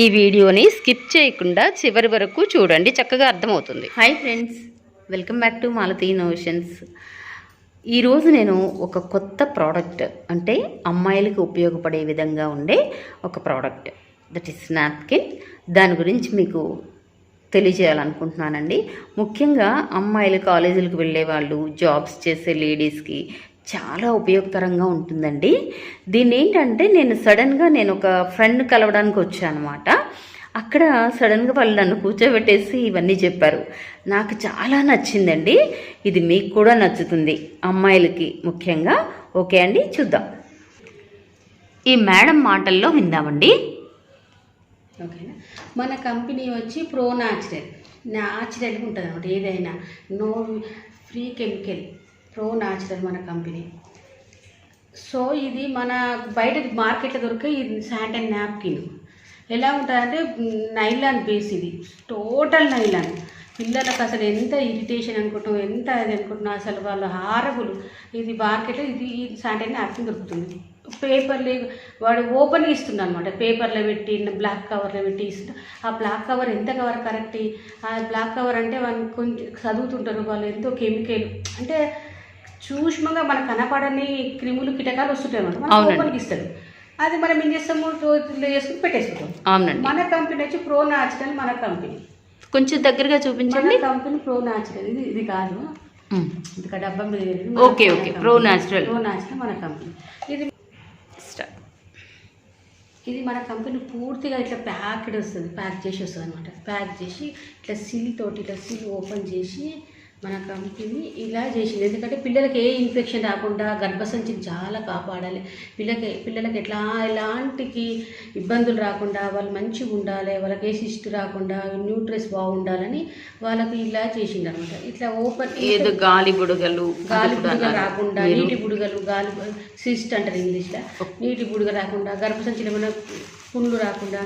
ఈ వీడియోని స్కిప్ చేయకుండా చివరి వరకు చూడండి చక్కగా అర్థమవుతుంది. Hi friends welcome back to Malathi innovations ఈరోజు నేను ఒక కొత్త ప్రోడక్ట్ అంటే అమ్మాయిలకు ఉపయోగపడే విధంగా ఉండే ఒక ప్రోడక్ట్ దట్ ఈస్ నాప్కిన్ దాని గురించి మీకు తెలియజేయాలనుకుంటున్నానండి. ముఖ్యంగా అమ్మాయిలు కాలేజీలకు వెళ్ళే వాళ్ళు జాబ్స్ చేసే లేడీస్కి చాలా ఉపయోగకరంగా ఉంటుందండి. దీన్ని ఏంటంటే నేను సడన్గా నేను ఒక ఫ్రెండ్ కలవడానికి వచ్చాను అనమాట అక్కడ సడన్గా వాళ్ళు నన్ను కూర్చోబెట్టేసి ఇవన్నీ చెప్పారు. నాకు చాలా నచ్చిందండి. ఇది మీకు కూడా నచ్చుతుంది అమ్మాయిలకి ముఖ్యంగా. ఓకే అండి చూద్దాం. ఈ మేడం మాటల్లో విందామండి. ఓకేనా? మన కంపెనీ వచ్చి ప్రో న్యాచురల్. న్యాచురల్గా ఉంటుంది అనమాట ఏదైనా no free chemical. Pro natural మన కంపెనీ. సో ఇది మన బయట మార్కెట్లో దొరికే ఇది శాంటన్ నాప్కిన్. ఎలా ఉంటుందంటే నైలాన్ బేస్ ఇది. Total nylon. పిల్లలకు అసలు ఎంత ఇరిటేషన్ అనుకుంటాం ఎంత అది అనుకుంటున్నాం అసలు వాళ్ళు హారబుల్ ఇది మార్కెట్లో ఇది ఈ శాంటన్ నాప్కిన్ దొరుకుతుంది. పేపర్లు వాడు ఓపెన్ ఇస్తుండ అనమాట పేపర్లో పెట్టి బ్లాక్ కవర్లో పెట్టి ఇస్తుంట ఆ బ్లాక్ కవర్ ఎంత కవర్ కరెక్ట్? ఆ బ్లాక్ కవర్ అంటే వాళ్ళు కొంచెం చదువుతుంటారు వాళ్ళు ఎంతో కెమికల్. అంటే సూక్ష్మంగా మనకు కనపడని క్రిములు కీటకాలు వస్తుంటాయి మనం. ఓపెన్కి ఇస్తారు అది మనం ఏం చేస్తాము? చేసుకుని పెట్టేసుకుంటాం. అవునండి. మన కంపెనీ వచ్చి ప్రో న్యాచురల్ మన కంపెనీ. కొంచెం దగ్గరగా చూపించండి. కంపెనీ ప్రో న్యాచురల్ ఇది ఇది కాదు. ఇంకా డబ్బా మీద. Okay, okay. Pro natural. Pro natural మన కంపెనీ. ఇది. ఇది మన కంపెనీ పూర్తిగా ఇట్లా ప్యాక్డ్ వస్తుంది. ప్యాక్ చేసి వస్తుంది అనమాట ప్యాక్ చేసి ఇట్లా సిల్ తోటి ఇట్లా సిల్ ఓపెన్ చేసి మన కంపెనీ ఇలా చేసింది. ఎందుకంటే పిల్లలకి ఏ ఇన్ఫెక్షన్ రాకుండా గర్భసంచిని చాలా కాపాడాలి. పిల్లలకి పిల్లలకి ఎట్లా ఎలాంటికి ఇబ్బందులు రాకుండా వాళ్ళు మంచిగా ఉండాలి వాళ్ళకి ఏ సిస్ట్ రాకుండా న్యూట్రెస్ బాగుండాలని వాళ్ళకి ఇలా చేసిండు అనమాట ఇట్లా ఓపెన్ ఏదో గాలి బుడగలు గాలి అన్నారు. రాకుండా నీటి బుడగలు గాలి సిస్ట్ అంటారు ఇంగ్లీష్లో నీటి బుడగ రాకుండా గర్భసంచిలో ఏమైనా పుండ్లు రాకుండా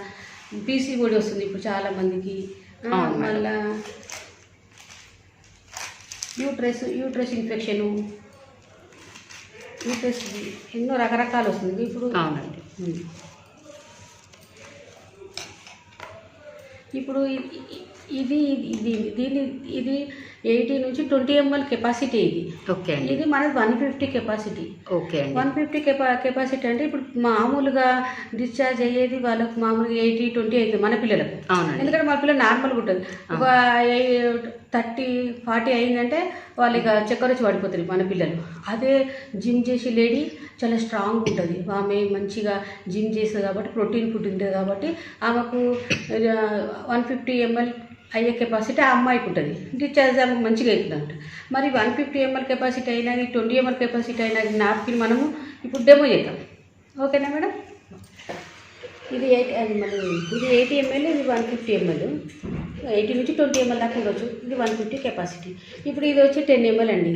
పీసీఓడి వస్తుంది ఇప్పుడు చాలా మందికి. ఆ, అవును మేడం. మళ్ళా యూట్రస్ యూట్రస్ ఇన్ఫెక్షను. యూట్రస్ ఎన్నో రకరకాలు వస్తుంది. ఇప్పుడు అవునండి. ఇప్పుడు ఇది ఇది దీని ఇది ఎయిటీ నుంచి ట్వంటీ ఎంఎల్ కెపాసిటీ ఇది. ఓకే అండి. ఇది మనది one fifty capacity. Okay one fifty capa capacity అంటే ఇప్పుడు మామూలుగా డిశ్చార్జ్ అయ్యేది వాళ్ళకు మామూలుగా ఎయిటీ ట్వంటీ అవుతుంది మన పిల్లలకు. అవునండి. ఎందుకంటే మన పిల్లలు నార్మల్గా ఉంటుంది ఒక థర్టీ ఫార్టీ అయిందంటే వాళ్ళు ఇక చక్కెర వచ్చి పడిపోతారు మన పిల్లలు. అదే జిమ్ చేసి లేడీ చాలా స్ట్రాంగ్ ఉంటుంది. ఆమె మంచిగా జిమ్ చేస్తుంది కాబట్టి ప్రోటీన్ ఫుడ్ ఉంటుంది కాబట్టి ఆమెకు వన్ ఫిఫ్టీ ఎంఎల్ అయ్యే కెపాసిటీ ఆ అమ్మాయికి ఉంటుంది. డిశ్చార్జ్ ఆమెకు మంచిగా అవుతుందంట. మరి వన్ ఫిఫ్టీ ఎంఎల్ కెపాసిటీ అయినది ట్వంటీ ఎంఎల్ కెపాసిటీ అయినది నాప్కిన్ మనము ఇప్పుడు డెమో చేద్దాం. ఓకేనా మేడం? ఇది ఎయిట్ అది మళ్ళీ ఇది ఎయిటీ ఎంఎల్ ఇది వన్ ఫిఫ్టీ ఎంఎల్. ఎయిటీ నుంచి ట్వంటీ ఎంఎల్ దాకా ఉండొచ్చు. ఇది వన్ ఫిఫ్టీ కెపాసిటీ ఇప్పుడు ఇది వచ్చి టెన్ ఎంఎల్ అండి.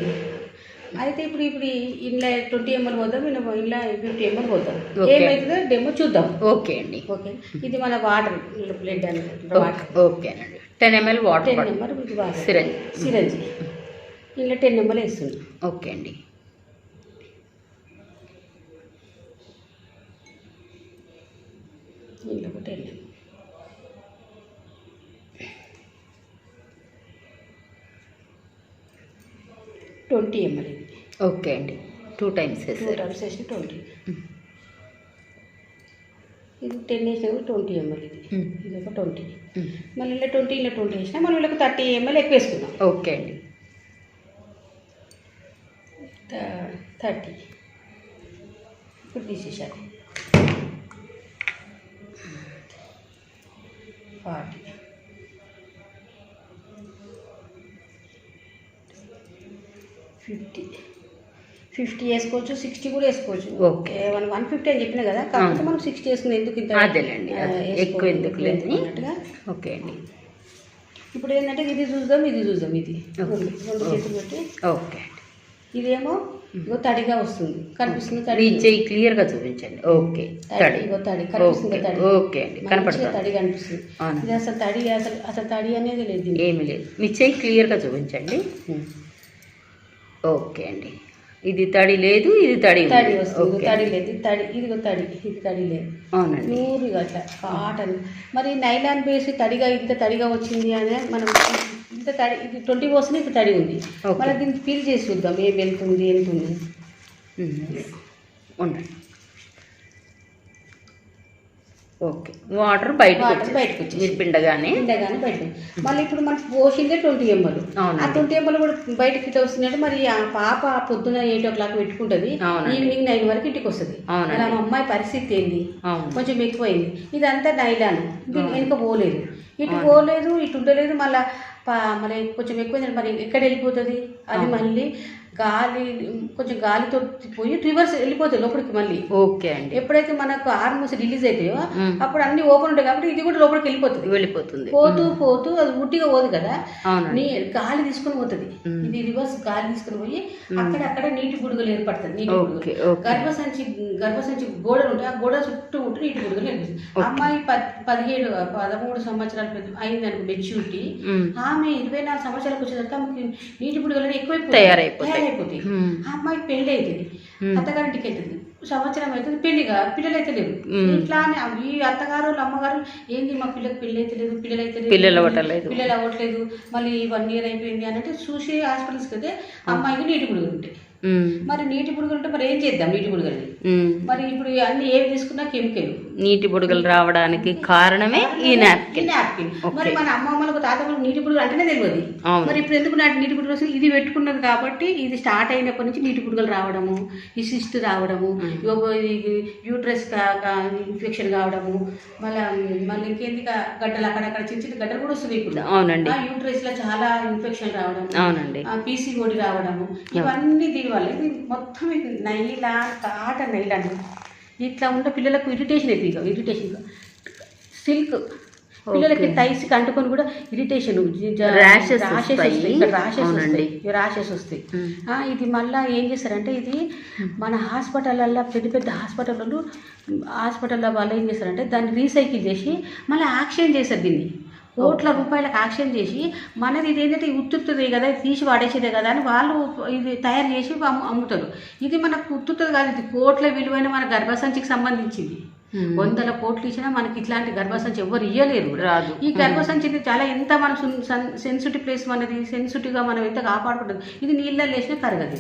అయితే ఇప్పుడు ఇప్పుడు ఇంట్లో ట్వంటీ ఎంఎల్ పోదాం ఇంట్లో ఇంట్లో ఫిఫ్టీ ఎంఎల్ పోదాం. Okay. ఏమవుతుందో డెమో చూద్దాం. ఓకే అండి. ఓకే. ఇది మన వాటర్ బ్లడ్ అని వాటర్ ఓకే అండి ten ML water ten number ఇది వాటర్ సిరంజ్ సిరంజి ఇంట్లో టెన్ నెంబర్ వేస్తుంది ఓకే అండి ఇంట్లో ఒక టెన్ నెంబర్ ట్వంటీ ఎంఎల్ ఇది ఓకే అండి టూ టైమ్స్ టూ వేసారు టైమ్స్ వేసిన ట్వంటీ ఇది టెన్ వేసిన ట్వంటీ ఎంఎల్ ఇది మ్మ్. ఇది ఒక ట్వంటీ మళ్ళీ ఇలా ట్వంటీ ఇలా ట్వంటీ వేసినా మనం వీళ్ళకి థర్టీ ఎంఎల్ ఎక్కువ వేసుకుందాం ఓకే అండి. థర్టీ. ఇప్పుడు తీసేసారు. ఫార్టీ. ఫిఫ్టీ. ఫిఫ్టీ వేసుకోవచ్చు సిక్స్టీ కూడా వేసుకోవచ్చు. ఓకే. వన్ వన్ ఫిఫ్టీ అని చెప్పిన కదా కాకపోతే మనం సిక్స్టీ వేసుకుని ఎందుకు ఇంత అదేలేండి, ఎక్కువ ఎందుకు లేదు. అన్నట్టుగా ఓకే అండి. ఇప్పుడు ఏంటంటే ఇది చూద్దాం ఇది చూద్దాం ఇది. ఓకే. రెండు చేతులు పెట్టి. ఓకే అండి. ఇదేమో ఇగో తడిగా వస్తుంది. కనిపిస్తుంది తడి చెయ్యి క్లియర్గా చూపించండి. ఓకే. తడి ఇగో తడి. కనిపిస్తుంది ఓకే. తడి? ఓకే అండి. కనపడుతుంది? తడి కనిపిస్తుంది. ఇది అసలు తడి అసలు అసలు తడి అనేది లేదు. ఏమీ లేదు. మీ చెయ్యి క్లియర్గా చూపించండి. ఓకే అండి. ఇది తడి లేదు ఇది తడి. తడి వస్తుంది. తడి లేదు ఇది తడి ఇదిగో తడి ఇది తడి లేదు అవునండి ప్యూర్గా అట్లా కాటన్ మరి నైలాన్ బేస్ తడిగా ఇంత తడిగా వచ్చింది అనే మనం ఇంత తడి ఇది ట్వంటీ పర్సెంట్ ఇంత తడి ఉంది. మనం దీన్ని ఫీల్ చేసి చూద్దాం ఏం వెళ్తుంది ఎంత ఉంది ఉమ్. ఉండండి ఓకే వాటర్ బయటకు బయటకు వచ్చేసి. మీరు పిండగానే ఉండగానే బయట మళ్ళీ ఇప్పుడు మనకు పోసిందే ట్వంటీ ఎంఎల్. ఆ ట్వంటీ ఎంఎల్ కూడా బయటకి ఇట్లా వస్తున్నాడు మరి ఆ పాప పొద్దున ఎయిట్ ఓ క్లాక్ పెట్టుకుంటుంది. ఈవినింగ్ నైన్ వరకు ఇంటికి వస్తుంది. అలా మా అమ్మాయి పరిస్థితి ఏంది కొంచెం ఎక్కువైంది ఇదంతా నైలాన్ దీని. వెనుక పోలేదు ఇటు. పోలేదు ఇటు ఉండలేదు మళ్ళా మరి కొంచెం ఎక్కువైంది మరి ఎక్కడ వెళ్ళిపోతుంది అది. మళ్ళీ గాలి కొంచెం గాలితో పోయి రివర్స్ వెళ్ళిపోతుంది లోపలికి మళ్ళీ ఓకే అండి ఎప్పుడైతే మనకు హార్మోన్స్ రిలీజ్ అవుతాయో. అప్పుడు అన్ని ఓపెన్ ఉంటాయి కాబట్టి ఇది కూడా లోపలికి వెళ్ళిపోతుంది వెళ్ళిపోతుంది పోతూ పోతూ అది ఉట్టిగా పోదు కదా నీ గాలి తీసుకొని పోతుంది. ఇది రివర్స్ గాలి తీసుకొని పోయి మ్మ్. అక్కడ అక్కడ నీటి బుడుగలు ఏర్పడుతుంది నీటి బుడుగలు గర్భసంచి గర్భసంచి గోడలు ఉంటాయి ఆ గోడ చుట్టూ ఉంటే నీటి బుడుగలు ఏర్పడుతుంది. అమ్మాయి పద్ పదిహేడు పదమూడు సంవత్సరాలు అయింది అనుకో మెచ్యూరిటీ. ఆమె ఇరవై నాలుగు సంవత్సరాలకు వచ్చేసరికి ఆమెకి నీటి బుడుగలు ఎక్కువైపోతాయి తయారైపోతాయి. ఉమ్. ఆ అమ్మాయికి పెళ్ళి అవుతుంది. అత్తగారింటికి వెళ్తుంది సంవత్సరం అవుతుంది పెళ్ళిగా పిల్లలు అయితే లేరు మ్మ్. ఇట్లానే అవి ఈ అత్తగారు వాళ్ళ అమ్మగారు ఏంది మా పిల్లకి పెళ్ళి అయితే లేదు పిల్లలు అయితే పిల్లలు అవ్వట్లేదు. పిల్లలు అవ్వట్లేదు మళ్ళీ వన్ ఇయర్ అయిపోయింది అని అంటే చూసి హాస్పిటల్స్కి వెళ్తే అమ్మాయికి నీటి బుడుగులు ఉంటాయి. మరి నీటి బుడుగులు ఉంటే మరి ఏం చేద్దాం నీటి ఉమ్. మరి ఇప్పుడు అన్ని ఏవి తీసుకున్నా కెమికల్ నీటి బుడగలు రావడానికి కారణమే ఈ నాప్కిన్. మరి మన అమ్మమ్మలకు తాతమ్మలకు నీటి బుడుగులు అంటేనే తెలియదు. మరి ఇప్పుడు ఎందుకు నాటి నీటి బుడుగులు వస్తుంది? ఇది పెట్టుకున్నది కాబట్టి ఇది స్టార్ట్ అయినప్పటి నుంచి నీటి బుడుగలు రావడము ఈ సిస్ట్ రావడము యూట్రస్ ఇన్ఫెక్షన్ కావడము మళ్ళీ మళ్ళీ ఇంకేంది గడ్డలు అక్కడక్కడ చిన్న చిన్న గడ్డలు కూడా వస్తుంది ఇప్పుడు. అవునండి. ఆ యూట్రస్లో చాలా ఇన్ఫెక్షన్ రావడం అవునండి. పీసీఓడి రావడము ఇవన్నీ దీనివల్ల ఇది మొత్తం ఇది నైలా కాట నైలా ఇట్లా ఉన్న పిల్లలకు ఇరిటేషన్ అవుతుంది ఇక ఇరిటేషన్ సిల్క్ పిల్లలకి. టైస్కి అంటుకొని కూడా ఇరిటేషన్ Rashes వస్తాయి. వస్తాయి. ఆ, ఇది మళ్ళీ ఏం చేస్తారంటే ఇది మన హాస్పిటల్లో పెద్ద పెద్ద హాస్పిటల్లో హాస్పిటల్లో వాళ్ళు ఏం చేస్తారంటే దాన్ని రీసైకిల్ చేసి మళ్ళీ యాక్షన్ చేస్తారు దీన్ని. కోట్ల రూపాయలకు యాక్షన్ చేసి మనది ఇది ఏంటంటే ఉత్తుతుంది కదా ఇది తీసి వాడేసేదే కదా అని వాళ్ళు ఇది తయారు చేసి అమ్ము- అమ్ముతారు. ఇది మనకు ఉత్తుతుంది కాదు ఇది కోట్ల విలువైన మన గర్భసంచికి సంబంధించింది. వందల కోట్లు ఇచ్చినా మనకి ఇట్లాంటి గర్భసంచి ఎవరు ఇయ్యలేరు. రాదు. ఈ గర్భసంచిని చాలా ఎంత మనం సెన్సిటివ్ ప్లేస్ మనది సెన్సిటివ్గా మనం ఎంత కాపాడుకుంటుంది ఇది నీళ్ళల్లో వేసినా కరగదు.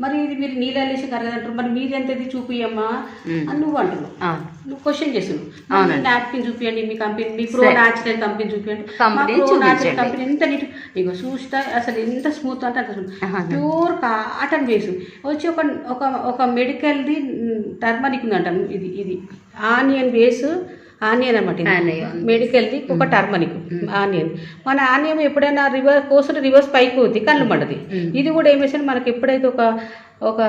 మరి ఇది మీరు నీళ్ళల్లో వేసి కరగదు అంటారు మరి మీది ఎంత ఇది చూపియమ్మా. అని నువ్వు అంటున్నావు. నువ్వు క్వశ్చన్ అవునండి. నాప్కిన్ చూపించండి మీ కంపెనీ మీ ప్రో. న్యాచురల్ కంపెనీ చూపించండి కంపెనీ న్యాచురల్. కంపెనీ ఎంత నీట్ నీకు చూస్తే అసలు ఎంత స్మూత్ అంటే ఆహా. ప్యూర్ కాటన్ బేస్ వచ్చి ఒక ఒక ఒక మెడికల్ది టర్మరిక్ ఉందంట ఇది ఇది ఆనియన్ బేస్ ఆనియన్ అనమాట. మెడికల్ది ఒక టర్మరిక్ ఆనియన్. మన ఆనియన్ ఎప్పుడైనా రివర్స్ కోస్తుంటే రివర్స్ పైకి పోతుంది కళ్ళు మండది. ఇది కూడా ఏం చేస్తే మనకి ఎప్పుడైతే ఒక ఒక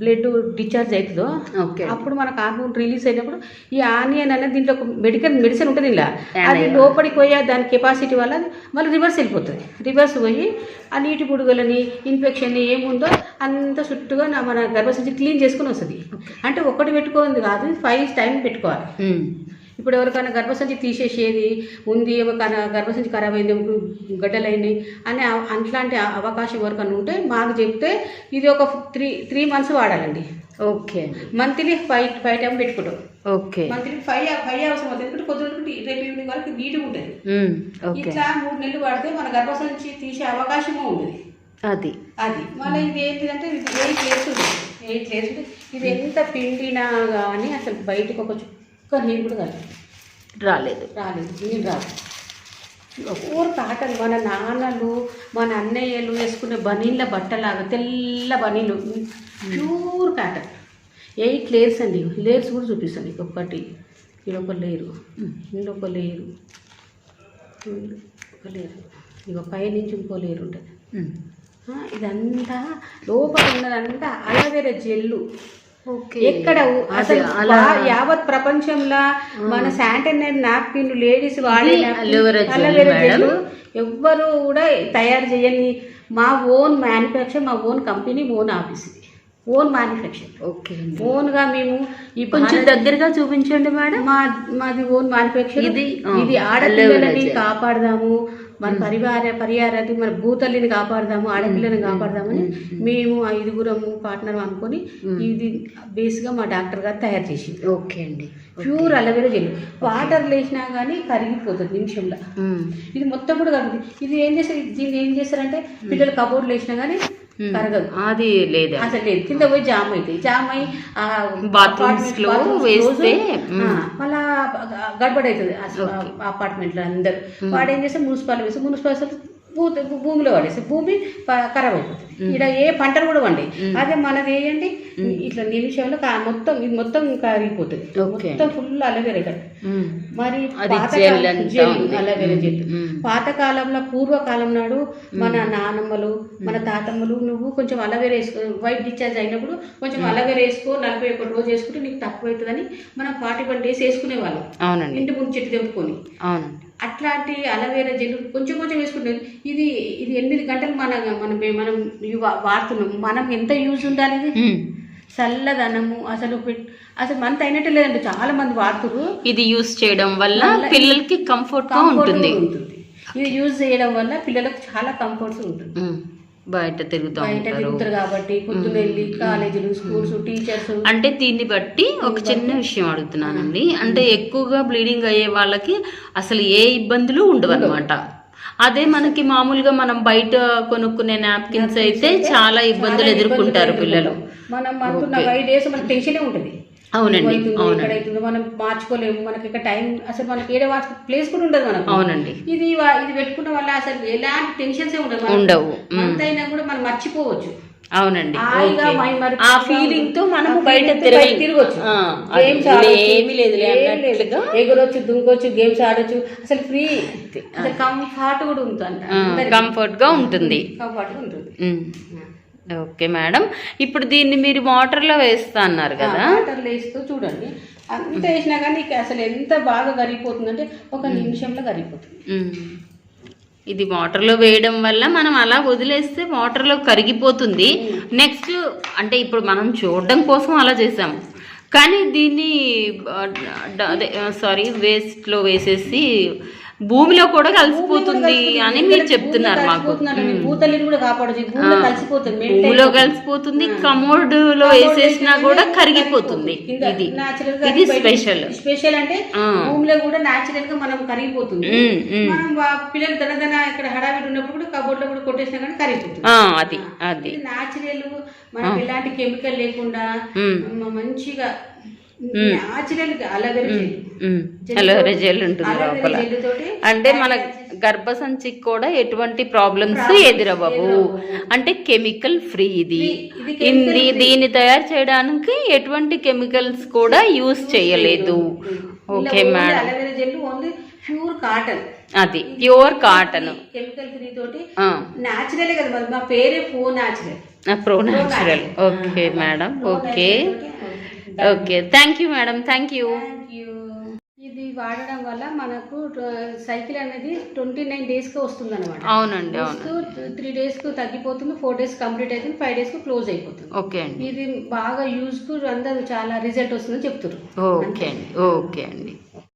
బ్లడ్ డిశ్చార్జ్ అవుతుందో అప్పుడు మనకు హార్మోన్ రిలీజ్ అయినప్పుడు ఈ ఆనియన్ అనేది దీంట్లో ఒక మెడికల్ మెడిసిన్ ఉంటుంది ఇలా అది. లోపలికి పోయి దాని కెపాసిటీ వల్ల మళ్ళీ రివర్స్ వెళ్ళిపోతుంది. రివర్స్ పోయి ఆ నీటి బుడుగలని ఇన్ఫెక్షన్ ఏముందో అంత చుట్టూగా నా మన గర్భసంచి క్లీన్ చేసుకుని వస్తుంది. అంటే ఒకటి పెట్టుకోంది కాదు ఫైవ్ టైం పెట్టుకోవాలి. ఇప్పుడు ఎవరికైనా గర్భసంచి తీసేసేది ఉంది ఎవరికైనా గర్భసంచి ఖరాబ్ అయింది గడ్డలైంది అనే అట్లాంటి అవకాశం ఎవరికైనా ఉంటే మాకు చెప్తే ఇది ఒక three three months వాడాలండి. Okay. Monthly five five time పెట్టుకుంటాం. ఓకే. మంత్లీ ఫైవ్ ఫైవ్ అవసరం అవుతుంది ఎందుకంటే పొద్దున రేపు ఈవినింగ్ వరకు నీట్గా ఉంటుంది. ఇట్లా మూడు నెలలు వాడితే మన గర్భసంచి తీసే అవకాశము ఉంటుంది అది. అది. మళ్ళీ ఇది ఏంటిదంటే ఇది ఎయిట్ లేయర్స్ ఉంటుంది ఎయిట్ ఉంటుంది ఇది ఎంత పిండినా కానీ అసలు బయటకు ఒక చుక్క నీళ్ళు కూడా కాదు రాలేదు. రాలేదు నీళ్ళు రాదు. ఊరు కాటన్ మన నాన్నలు మన అన్నయ్యలు వేసుకునే బనీళ్ళ బట్టలాగా తెల్ల బనీలు ప్యూర్ కాటన్ ఎయిట్ లేయర్స్ అండి లేయర్స్ కూడా చూపిస్తాను నీకు ఒకటి ఇది ఒక లేయరు. ఇందులో ఒక ఇందులో ఒక లేయరు. ఇక పైనుంచి ఇంకో లేయరు ఉంటుంది. ఇదంతా లోపల ఉన్నదంతా అలవేర జెల్లు. ఎక్కడ అసలు యావత్ ప్రపంచంలో మన శానిటైజర్ నాప్కిన్ లేడీస్ వాడే ఎవ్వరు కూడా తయారు చేయని మా ఓన్ మ్యానుఫ్యాక్చర్ మా ఓన్ కంపెనీ ఓన్ ఆఫీస్ ఇది. Own manufacture. ఓకే. ఓన్గా మేము కొంచెం దగ్గరగా చూపించండి మేడం. మా మాది ఓన్ మ్యానుఫ్యాక్చర్. ఇది, ఇది ఆడపిల్లలని. కాపాడదాము. మన పరివార పరిహారాన్ని మన భూతల్లిని కాపాడదాము ఆడపిల్లని కాపాడదామని మేము. ఐదుగురము పార్ట్నర్ అనుకొని ఇది బేస్గా మా డాక్టర్ గారు తయారు చేసి ఓకే అండి. Pure aloe vera gel. వాటర్ లేచినా కానీ కరిగిపోతుంది నిమిషంలో. ఇది మొత్తం కూడా కరుగుతుంది ఇది ఏం చేస్తారు? దీన్ని ఏం చేస్తారంటే పిల్లలు కబోర్డ్ లేచినా కానీ కరగదు. అది లేదా. అసలు లేదు. కింద పోయి జామ్ అవుతాయి జామ్ అయి apartment- లో వేస్తే, మళ్ళా గడబడ అవుతుంది అపార్ట్మెంట్లో అందరు. వాడు ఏం చేస్తే మున్సిపాల్ వేస్తే మున్సిపాల్ అసలు భూ భూమిలో పడేస్తే భూమి ఖరాబ్ అయిపోతుంది. ఇక్కడ ఏ పంటలు కూడా వండి అదే మనది వేయండి ఇట్లా నిమిషంలో మొత్తం ఇది మొత్తం కరిగిపోతుంది. మొత్తం ఫుల్ అలవేరా మ్మ్. మరి. అలోవెరా మ్మ్. పాతకాలంలో పూర్వకాలం నాడు మన నానమ్మలు మన తాతమ్మలు నువ్వు కొంచెం అలవేరా వేసుకో వైట్ డిశ్చార్జ్ అయినప్పుడు కొంచెం అలవేరా వేసుకో నలభై ఒక రోజు వేసుకుంటే నీకు తక్కువ అవుతుందని మనం ఫార్టీ వన్ డేస్ వేసుకునే వాళ్ళం అవునండి. ఇంటి ముందు చెట్టు తెంపుకొని. అవునండి. అట్లాంటి అలవేరా జెల్ కొంచెం కొంచెం వేసుకుంటే ఇది ఇది ఎనిమిది గంటలు మన మనం మనం వాడుతున్నాం. మనం ఎంత యూజ్ ఉండాలి ఇది. చల్లదనము అసలు అసలు మంత్ అయినట్టు లేదండి. చాలా మంది వాడుతున్నారు ఇది యూస్ చేయడం వల్ల పిల్లలకి కంఫర్ట్ ఉంటుంది. ఇది యూజ్ చేయడం వల్ల పిల్లలకు చాలా కంఫర్ట్స్ ఉంటుంది. బయట తిరుగుతూ ఉంటారు. కాబట్టి వెళ్ళి కాలేజీలు స్కూల్స్ టీచర్స్. అంటే దీన్ని బట్టి ఒక చిన్న విషయం అడుగుతున్నానండి. అంటే ఎక్కువగా బ్లీడింగ్ అయ్యే వాళ్ళకి అసలు ఏ ఇబ్బందులు ఉండవు. అనమాట అదే మనకి మామూలుగా మనం బయట కొనుక్కునే నాప్కిన్స్ అయితే చాలా ఇబ్బందులు ఎదుర్కొంటారు పిల్లలు. మనం టెన్షనే ఉంటుంది. అవునండి అవునండి. మనం మార్చుకోలేము. మనకి ఇక్కడ టైం అసలు మనకి ఏడే మార్చుకో ప్లేస్ కూడా ఉండదు మనకు. అవునండి. ఇది ఇది పెట్టుకున్న వల్ల అసలు ఎలాంటి టెన్షన్స్ ఉండదు. ఉండవు. అయినా కూడా మనం మర్చిపోవచ్చు. అవునండి ఆ ఫీలింగ్తో మనము ఆ బయట తిరగొచ్చు. ఏమీ లేదు. ఎగరొచ్చు దుంకొచ్చు గేమ్స్ ఆడొచ్చు. అసలు ఫ్రీ కంఫర్ట్ కూడా ఉంటుంది కంఫర్ట్గా ఉంటుంది. కంఫర్ట్ ఉంటుంది. మ్మ్. Okay madam. ఇప్పుడు దీన్ని మీరు వాటర్లో వేస్తా అన్నారు కదా. వాటర్ వేస్తూ చూడండి. అంత వేసినా కానీ అసలు ఎంత బాగా కరిగిపోతుందంటే ఒక నిమిషంలో కరిగిపోతుంది. ఇది వాటర్లో వేయడం వల్ల మనం అలా వదిలేస్తే వాటర్లో కరిగిపోతుంది. నెక్స్ట్ అంటే ఇప్పుడు మనం చూడడం కోసం అలా చేసాం. కానీ దీన్ని అదే సారీ వేస్ట్లో వేసేసి భూమిలో కూడా కలిసిపోతుంది అని మీరు చెప్తున్నారు మాకు. భూతల్లిని కూడా కలిసిపోతుంది. భూమిలో. కలిసిపోతుంది కమోడ్లో వేసేసినా కూడా కరిగిపోతుంది. ఇది. ఇది స్పెషల్ స్పెషల్ అంటే. భూమిలో కూడా నాచురల్గా మనం కరిగిపోతుంది పిల్లలు దనదన ఇక్కడ హడావిడి ఉన్నప్పుడు కూడా కబోర్డ్లో కూడా కొట్టేసినా కానీ కరిగిపోతుంది. అది అది. నాచురల్ మనకి ఎలాంటి కెమికల్ లేకుండా మంచిగా అలవేరా జెల్ ఉంటుంది లోపల. అంటే మన గర్భసంచికి కూడా ఎటువంటి ప్రాబ్లమ్స్ ఎదురవ్వవు. అంటే కెమికల్ ఫ్రీ ఇది. ఇది దీన్ని తయారు చేయడానికి ఎటువంటి కెమికల్స్ కూడా యూస్ చేయలేదు. Okay madam. Pure cotton. అది ప్యూర్ కాటన్. కెమికల్ ఫ్రీ తోటి నాచురలే కదా మా పేరే ఫో natural pro natural. Okay madam. Okay. Okay thank you madam thank you ఇది వాడడం వల్ల మనకు సైకిల్ అనేది ట్వంటీ నైన్ డేస్కి వస్తుంది అనమాట అవునండి అవును. త్రీ డేస్కు తగ్గిపోతుంది ఫోర్ డేస్ కంప్లీట్ అవుతుంది ఫైవ్ డేస్కు క్లోజ్ అయిపోతుంది. ఓకే అండి. ఇది బాగా యూజ్కు అందరూ చాలా రిజల్ట్ వస్తుందని చెప్తారు ఓకే అండి ఓకే అండి.